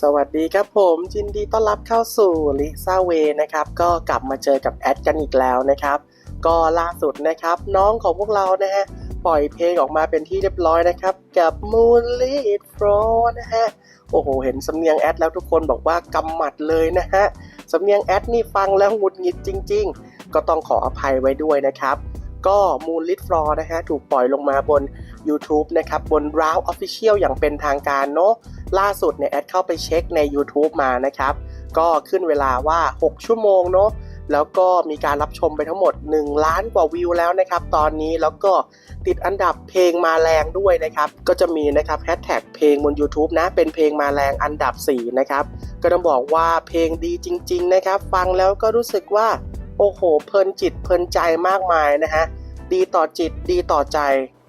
สวัสดีครับผมยินดีต้อนรับเข้าสู่ลิซ่าเวนะครับ ก็กลับมาเจอกับแอดกันอีกแล้วนะครับ ก็ล่าสุดนะครับน้องของพวกเรานะฮะปล่อยเพลงออกมาเป็นที่เรียบร้อยนะครับ กับ Moonlit Flow นะฮะโอ้โห เห็นสำเนียงแอดแล้วทุกคนบอกว่ากำหมัดเลยนะฮะสำเนียงแอดนี่ฟังแล้วหงุดหงิดจริง ๆ ก็ต้องขออภัยไว้ด้วยนะครับ ก็ Moonlit f l o นะฮะถูกปล่อยลงมาบน YouTube นะครับบน r o u t Official อย่างเป็นทางการเนาะล่าสุดเนี่ยแอดเข้าไปเช็คใน YouTube มานะครับ ก็ขึ้นเวลาว่า 6 ชั่วโมงเนาะแล้วก็มีการรับชมไปทั้งหมด 1 ล้านกว่าวิวแล้วนะครับ ตอนนี้แล้วก็ติดอันดับเพลงมาแรงด้วยนะครับ ก็จะมีนะครับแฮชแท็กเพลงบน YouTube นะ เป็นเพลงมาแรงอันดับ 4 นะครับ ก็ต้องบอกว่าเพลงดีจริง ๆ นะครับ ฟังแล้วก็รู้สึกว่า โอ้โห เพลินจิตเพลินใจมากมายนะฮะดีต่อจิตดีต่อใจ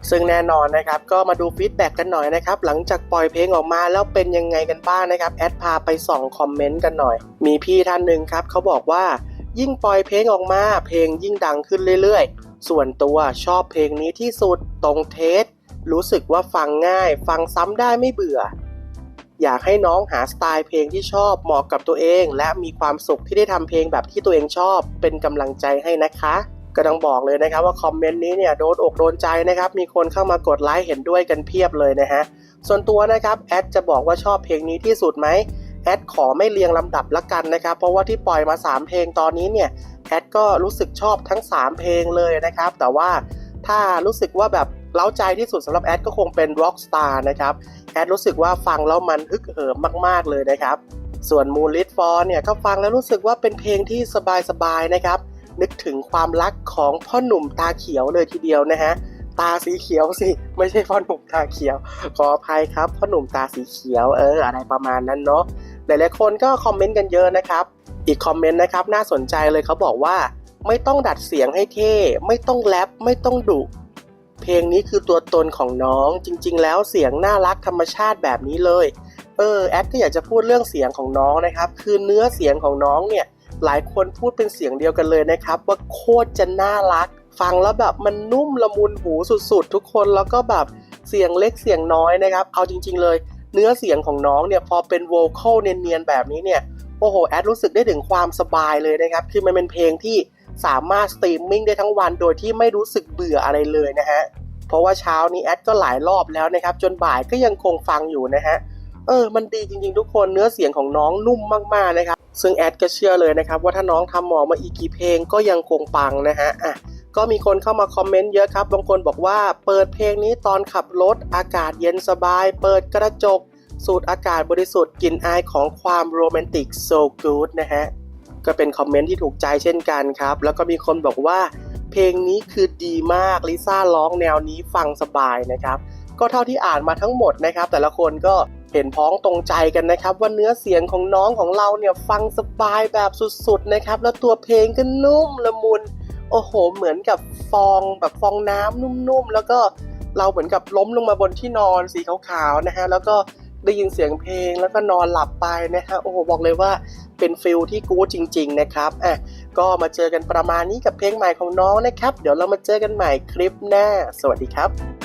ซึ่งแน่นอนนะครับก็มาดูฟีดแบ็กกันหน่อยนะครับหลังจากปล่อยเพลงออกมาแล้วเป็นยังไงกันบ้างนะครับแอดพาไปส่องคอมเมนต์กันหน่อย มีพี่ท่านหนึ่งครับเขาบอกว่ายิ่งปล่อยเพลงออกมา เพลงยิ่งดังขึ้นเรื่อยๆ ส่วนตัวชอบเพลงนี้ที่สุดตรงเทส รู้สึกว่าฟังง่าย ฟังซ้ำได้ไม่เบื่อ อยากให้น้องหาสไตล์เพลงที่ชอบเหมาะกับตัวเอง และมีความสุขที่ได้ทำเพลงแบบที่ตัวเองชอบเป็นกำลังใจให้นะคะ ก็ต้องบอกเลยนะครับว่าคอมเมนต์นี้เนี่ยโดนอกโดนใจนะครับ มีคนเข้ามากดไลค์เห็นด้วยกันเพียบเลยนะฮะ ส่วนตัวนะครับแอดจะบอกว่าชอบเพลงนี้ที่สุดไหมแอดขอไม่เรียงลำดับละกันนะครับ เพราะว่าที่ปล่อยมา 3 เพลงตอนนี้เนี่ยแอดก็รู้สึกชอบทั้ง 3 เพลงเลยนะครับ แต่ว่าถ้ารู้สึกว่าแบบเล้าใจที่สุดสำหรับแอดก็คงเป็น Rockstar นะครับ แอดรู้สึกว่าฟังแล้วมันฮึกเหิมมาก ๆ เลยนะครับ ส่วน Moonlit For เนี่ยก็ฟังแล้วรู้สึกว่าเป็นเพลงที่สบายๆนะครับ นึกถึงความรักของพ่อหนุ่มตาเขียวเลยทีเดียวนะฮะตาสีเขียวสิไม่ใช่พ่อหนุ่มตาเขียว ขออภัยครับพ่อหนุ่มตาสีเขียวเอออะไรประมาณนั้นเนาะหลายๆคนก็คอมเมนต์กันเยอะนะครับ อีกคอมเมนต์นะครับน่าสนใจเลยเขาบอกว่าไม่ต้องดัดเสียงให้เท่ ไม่ต้องแรปไม่ต้องดุเพลงนี้คือตัวตนของน้องจริง ๆ แล้วเสียงน่ารักธรรมชาติแบบนี้เลยเออแอดก็อยากจะพูดเรื่องเสียงของน้องนะครับ คือเนื้อเสียงของน้องเนี่ย หลายคนพูดเป็นเสียงเดียวกันเลยนะครับ ว่าโคตรจะน่ารัก ฟังแล้วแบบมันนุ่มละมุนหูสุดๆ ทุกคนแล้วก็แบบเสียงเล็กเสียงน้อยนะครับ เอาจริง ๆ เลย เนื้อเสียงของน้องเนี่ยพอเป็นโวคอลเนียนๆแบบนี้เนี่ยโอ้โหแอดรู้สึกได้ถึงความสบายเลยนะครับ คือมันเป็นเพลงที่สามารถสตรีมมิ่งได้ทั้งวันโดยที่ไม่รู้สึกเบื่ออะไรเลยนะฮะ เพราะว่าเช้านี้แอดก็หลายรอบแล้วนะครับ จนบ่ายก็ยังคงฟังอยู่นะฮะ เออ มันดีจริงๆทุกคนเนื้อเสียงของน้องนุ่มมากๆนะครับ ซึ่งแอดก็เชื่อเลยนะครับว่าถ้าน้องทำหมอมาอีกกี่เพลงก็ยังคงปังนะฮะอะก็มีคนเข้ามาคอมเมนต์เยอะครับ บางคนบอกว่าเปิดเพลงนี้ตอนขับรถอากาศเย็นสบาย เปิดกระจก สูดอากาศบริสุทธิ์กลิ่นอายของความโรแมนติก so good นะฮะ ก็เป็นคอมเมนต์ที่ถูกใจเช่นกันครับ แล้วก็มีคนบอกว่า เพลงนี้คือดีมากลิซ่าร้องแนวนี้ฟังสบายนะครับ ก็เท่าที่อ่านมาทั้งหมดนะครับ แต่ละคนก็ เห็นพ้องตรงใจกันนะครับ ว่าเนื้อเสียงของน้องของเราเนี่ยฟังสบายแบบสุดๆนะครับ แล้วตัวเพลงก็นุ่มละมุน โอ้โห เหมือนกับฟองแบบฟองน้ำนุ่มๆ แล้วก็เราเหมือนกับล้มลงมาบนที่นอนสีขาวๆนะฮะแล้วก็ได้ยินเสียงเพลงแล้วก็นอนหลับไปนะฮะโอ้โหบอกเลยว่าเป็นฟิลที่กู๊ดจริง ๆ นะครับอะก็มาเจอกันประมาณนี้กับเพลงใหม่ของน้องนะครับ เดี๋ยวเรามาเจอกันใหม่คลิปหน้า สวัสดีครับ